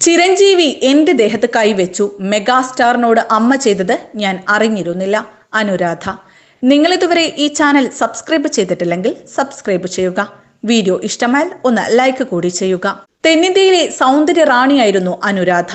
ചിരഞ്ജീവി എന്റെ ദേഹത്ത് കൈവച്ചു. മെഗാസ്റ്റാറിനോട് അമ്മ ചെയ്തത് ഞാൻ അറിഞ്ഞിരുന്നില്ല. അനുരാധ. നിങ്ങൾ ഇതുവരെ ഈ ചാനൽ സബ്സ്ക്രൈബ് ചെയ്തിട്ടില്ലെങ്കിൽ സബ്സ്ക്രൈബ് ചെയ്യുക. വീഡിയോ ഇഷ്ടമായാൽ ഒന്ന് ലൈക്ക് കൂടി ചെയ്യുക. തെന്നിന്ത്യയിലെ സൗന്ദര്യ റാണിയായിരുന്നു അനുരാധ.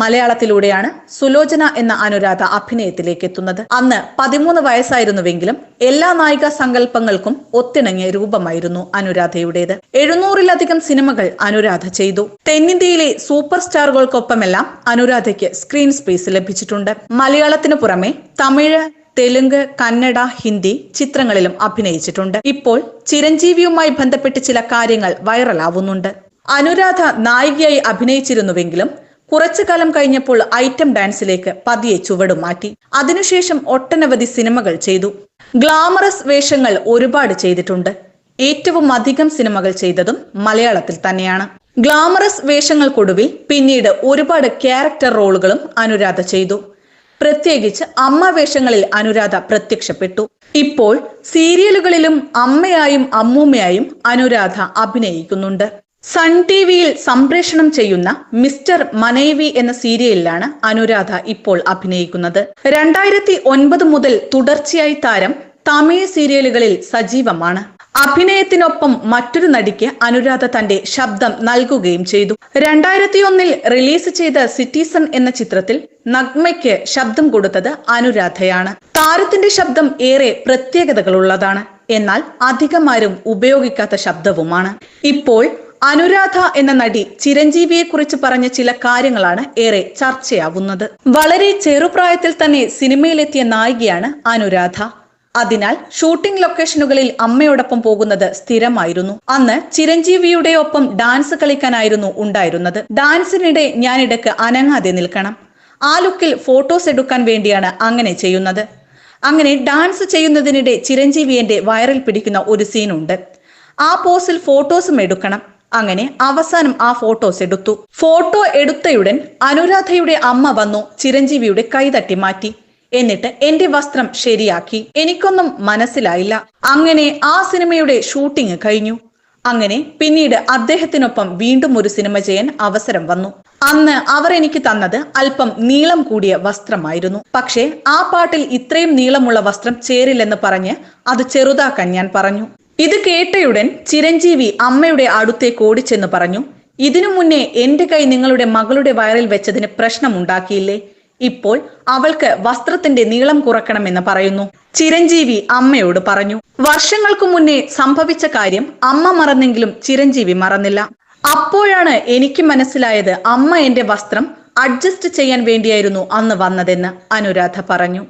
മലയാളത്തിലൂടെയാണ് സുലോചന എന്ന അനുരാധ അഭിനയത്തിലേക്ക് എത്തുന്നത്. അന്ന് പതിമൂന്ന് വയസ്സായിരുന്നുവെങ്കിലും എല്ലാ നായിക സങ്കല്പങ്ങൾക്കും ഒത്തിണങ്ങിയ രൂപമായിരുന്നു അനുരാധയുടേത്. എഴുന്നൂറിലധികം സിനിമകൾ അനുരാധ ചെയ്തു. തെന്നിന്ത്യയിലെ സൂപ്പർ സ്റ്റാറുകൾക്കൊപ്പമെല്ലാം അനുരാധയ്ക്ക് സ്ക്രീൻ സ്പേസ് ലഭിച്ചിട്ടുണ്ട്. മലയാളത്തിനു പുറമെ തമിഴ് തെലുങ്ക് കന്നഡ ഹിന്ദി ചിത്രങ്ങളിലും അഭിനയിച്ചിട്ടുണ്ട്. ഇപ്പോൾ ചിരഞ്ജീവിയുമായി ബന്ധപ്പെട്ട് ചില കാര്യങ്ങൾ വൈറലാവുന്നുണ്ട്. അനുരാധ നായികയായി അഭിനയിച്ചിരുന്നുവെങ്കിലും കുറച്ചു കാലം കഴിഞ്ഞപ്പോൾ ഐറ്റം ഡാൻസിലേക്ക് പതിയെ ചുവടുമാറ്റി അതിനുശേഷം ഒട്ടനവധി സിനിമകൾ ചെയ്തു. ഗ്ലാമറസ് വേഷങ്ങൾ ഒരുപാട് ചെയ്തിട്ടുണ്ട്. ഏറ്റവും അധികം സിനിമകൾ ചെയ്തതും മലയാളത്തിൽ തന്നെയാണ്. ഗ്ലാമറസ് വേഷങ്ങൾക്കൊടുവിൽ പിന്നീട് ഒരുപാട് ക്യാരക്ടർ റോളുകളും അനുരാധ ചെയ്തു. പ്രത്യേകിച്ച് അമ്മ വേഷങ്ങളിൽ അനുരാധ പ്രത്യക്ഷപ്പെട്ടു. ഇപ്പോൾ സീരിയലുകളിലും അമ്മയായും അമ്മൂമ്മയായും അനുരാധ അഭിനയിക്കുന്നുണ്ട്. സൺ ടി വിയിൽ സംപ്രേഷണം ചെയ്യുന്ന മിസ്റ്റർ മനേവി എന്ന സീരിയലിലാണ് അനുരാധ ഇപ്പോൾ അഭിനയിക്കുന്നത്. രണ്ടായിരത്തി ഒൻപത് മുതൽ തുടർച്ചയായി താരം തമിഴ് സീരിയലുകളിൽ സജീവമാണ്. അഭിനയത്തിനൊപ്പം മറ്റൊരു നടിക്ക് അനുരാധ തന്റെ ശബ്ദം നൽകുകയും ചെയ്തു. രണ്ടായിരത്തി ഒന്നിൽ റിലീസ് ചെയ്ത സിറ്റിസൺ എന്ന ചിത്രത്തിൽ നഗ്മയ്ക്ക് ശബ്ദം കൊടുത്തത് അനുരാധയാണ്. താരത്തിന്റെ ശബ്ദം ഏറെ പ്രത്യേകതകളുള്ളതാണ്. എന്നാൽ അധികമാരും ഉപയോഗിക്കാത്ത ശബ്ദവുമാണ്. ഇപ്പോൾ അനുരാധ എന്ന നടി ചിരഞ്ജീവിയെ കുറിച്ച് പറഞ്ഞ ചില കാര്യങ്ങളാണ് ഏറെ ചർച്ചയാവുന്നത്. വളരെ ചെറുപ്രായത്തിൽ തന്നെ സിനിമയിലെത്തിയ നായികയാണ് അനുരാധ. അതിനാൽ ഷൂട്ടിംഗ് ലൊക്കേഷനുകളിൽ അമ്മയോടൊപ്പം പോകുന്നത് സ്ഥിരമായിരുന്നു. അന്ന് ചിരഞ്ജീവിയുടെ ഒപ്പം ഡാൻസ് കളിക്കാനായിരുന്നു ഉണ്ടായിരുന്നത്. ഡാൻസിനിടെ ഞാനിടക്ക് അനങ്ങാതെ നിൽക്കണം. ആ ലുക്കിൽ ഫോട്ടോസ് എടുക്കാൻ വേണ്ടിയാണ് അങ്ങനെ ചെയ്യുന്നത്. അങ്ങനെ ഡാൻസ് ചെയ്യുന്നതിനിടെ ചിരഞ്ജീവി എന്റെ വയറിൽ പിടിക്കുന്ന ഒരു സീനുണ്ട്. ആ പോസിൽ ഫോട്ടോസും എടുക്കണം. അങ്ങനെ അവസാനം ആ ഫോട്ടോസ് എടുത്തു. ഫോട്ടോ എടുത്തയുടൻ അനുരാധയുടെ അമ്മ വന്നു ചിരഞ്ജീവിയുടെ കൈതട്ടി മാറ്റി. എന്നിട്ട് എന്റെ വസ്ത്രം ശരിയാക്കി. എനിക്കൊന്നും മനസ്സിലായില്ല. അങ്ങനെ ആ സിനിമയുടെ ഷൂട്ടിംഗ് കഴിഞ്ഞു. അങ്ങനെ പിന്നീട് അദ്ദേഹത്തിനൊപ്പം വീണ്ടും ഒരു സിനിമ ചെയ്യാൻ അവസരം വന്നു. അന്ന് അവർ എനിക്ക് തന്നത് അല്പം നീളം കൂടിയ വസ്ത്രമായിരുന്നു. പക്ഷേ ആ പാട്ടിൽ ഇത്രയും നീളമുള്ള വസ്ത്രം ചേരില്ലെന്ന് പറഞ്ഞ് അത് ചെറുതാക്കാൻ ഞാൻ പറഞ്ഞു. ഇത് കേട്ടയുടൻ ചിരഞ്ജീവി അമ്മയുടെ അടുത്തേക്ക് ഓടിച്ചെന്ന് പറഞ്ഞു. ഇതിനു മുന്നേ എന്റെ കൈ നിങ്ങളുടെ മകളുടെ വയറിൽ വെച്ചതിന് പ്രശ്നമുണ്ടാക്കിയില്ലേ? ഇപ്പോൾ അവൾക്ക് വസ്ത്രത്തിന്റെ നീളം കുറക്കണമെന്ന് പറയുന്നു. ചിരഞ്ജീവി അമ്മയോട് പറഞ്ഞു. വർഷങ്ങൾക്കു മുന്നേ സംഭവിച്ച കാര്യം അമ്മ മറന്നെങ്കിലും ചിരഞ്ജീവി മറന്നില്ല. അപ്പോഴാണ് എനിക്ക് മനസ്സിലായത് അമ്മ എന്റെ വസ്ത്രം അഡ്ജസ്റ്റ് ചെയ്യാൻ വേണ്ടിയായിരുന്നു അന്ന് വന്നതെന്ന് അനുരാധ പറഞ്ഞു.